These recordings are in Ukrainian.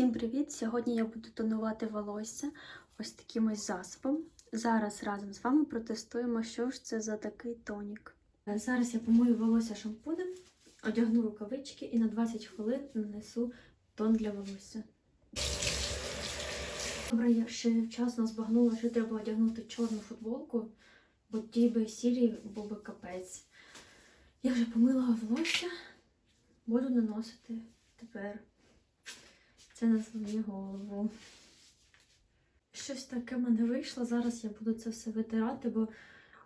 Всім привіт! Сьогодні я буду тонувати волосся ось таким ось засобом. Зараз разом з вами протестуємо, що ж це за такий тонік. Е, Зараз я помию волосся шампунем, одягну рукавички і на 20 хвилин нанесу тон для волосся. Добре, я ще вчасно збагнула, що треба одягнути чорну футболку, бо тій би сірій був би капець. Я вже помила волосся, буду наносити тепер. Це на свою голову. Щось таке в мене вийшло. Зараз я буду це все витирати, бо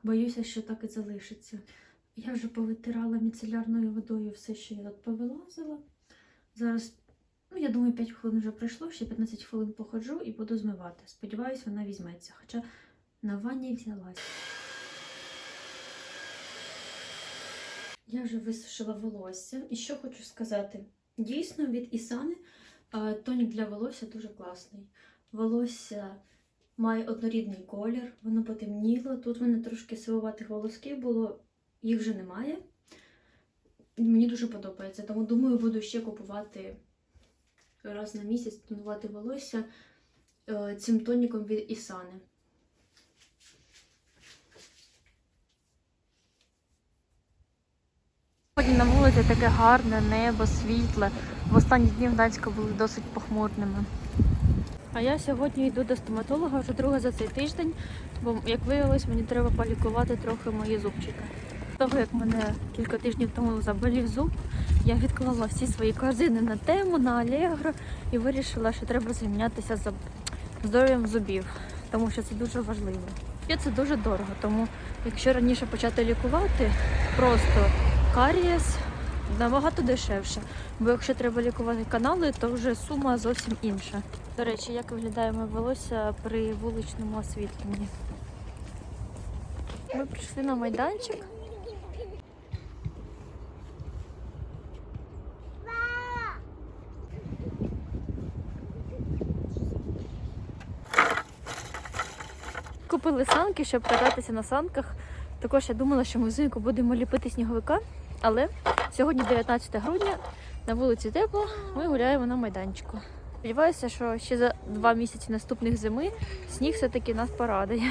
боюся, що так і залишиться. Я вже повитирала міцелярною водою все, що я тут повилазила. Зараз, ну, я думаю, 5 хвилин вже пройшло, ще 15 хвилин походжу і буду змивати. Сподіваюсь, вона візьметься. Хоча на ванні взялась. Я вже висушила волосся. І що хочу сказати? Дійсно, від Ісани тонік для волосся дуже класний. Волосся має однорідний колір, воно потемніло. Тут в мене трошки сивуватих волосків було, їх вже немає. Мені дуже подобається, тому думаю, буду ще купувати раз на місяць, тонувати волосся е, цим тоніком від Ісани. Сьогодні на вулиці таке гарне небо, світле. В останні дні в Данську були досить похмурними. А я сьогодні йду до стоматолога вже друге за цей тиждень, бо, як виявилось, мені треба полікувати трохи мої зубчики. З Того, як мене кілька тижнів тому заболів зуб, я відклала всі свої корзини на тему, на Allegro і вирішила, що треба займатися за здоров'ям зубів, тому що це дуже важливо. І це дуже дорого, тому якщо раніше почати лікувати, просто карієс набагато дешевше. Бо якщо треба лікувати канали, то вже сума зовсім інша. До речі, як виглядає моє волосся при вуличному освітленні? Ми прийшли на майданчик. Купили санки, щоб кататися на санках. Також я думала, що ми взимку будемо ліпити сніговика, але сьогодні 19 грудня, на вулиці тепло, ми гуляємо на майданчику. Сподіваюся, що ще за два місяці наступних зими сніг все-таки нас порадує.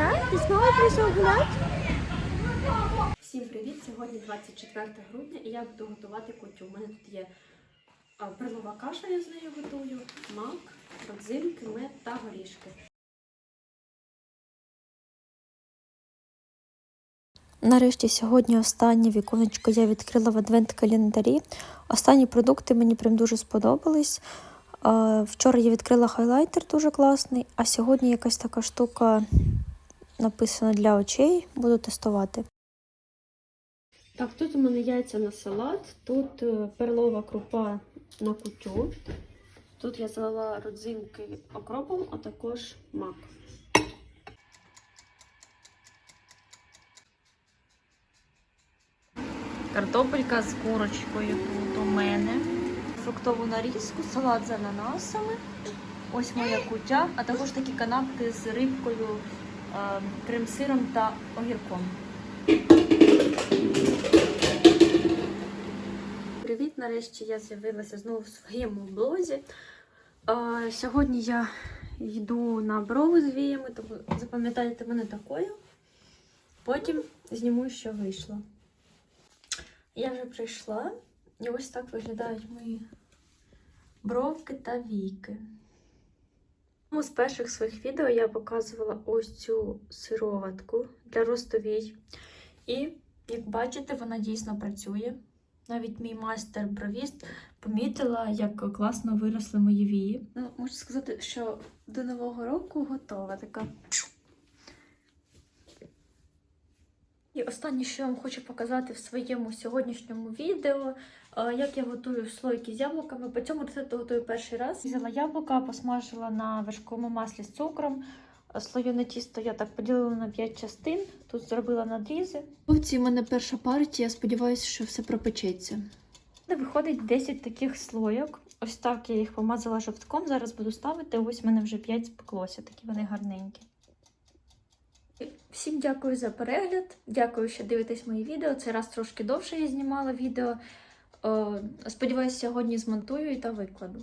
Так? Ти з мамою прийшов гуляти? Всім привіт! Сьогодні 24 грудня і я буду готувати кутю. У мене тут є перлова каша, я з нею готую, мак, родзинки, мед та горішки. Нарешті сьогодні останнє віконечко я відкрила в адвент-календарі. Останні продукти мені прям дуже сподобались. Вчора я відкрила хайлайтер дуже класний, а сьогодні якась така штука написана для очей. Буду тестувати. Так, тут у мене яйця на салат, тут е, перлова крупа на кутю. Тут я залила родзинки окропом, а також мак. Картопелька з курочкою тут у мене. Фруктову нарізку, салат з ананасами. Ось моя кутя, а також такі канапки з рибкою, крем-сиром та огірком. Привіт! Нарешті я з'явилася знову в своєму блозі. Сьогодні я йду на брови з віями, тому запам'ятайте мене такою. Потім зніму, що вийшло. Я вже прийшла, і ось так виглядають мої бровки та війки. Одному з перших своїх відео я показувала ось цю сироватку для ростовій. І, як бачите, вона дійсно працює. Навіть мій майстер бровіст помітила, як класно виросли мої вії. Ну, можу сказати, що до нового року готова така. І останнє, що я вам хочу показати в своєму сьогоднішньому відео, е, як я готую слойки з яблуками. По цьому рецепту готую перший раз. Взяла яблука, посмажила на вершковому маслі з цукром, Слоєне тісто я так поділила на 5 частин. Тут зробила надрізи. Овці в мене перша партія, сподіваюся, що все пропечеться. Виходить 10 таких слойок. Ось так я їх помазала жовтком. Зараз буду ставити. Ось в мене вже 5 спеклося, такі вони гарненькі. Всім дякую за перегляд. Дякую, що дивитесь мої відео. Цей раз трошки довше я знімала відео. Сподіваюсь, сьогодні змонтую і та викладу.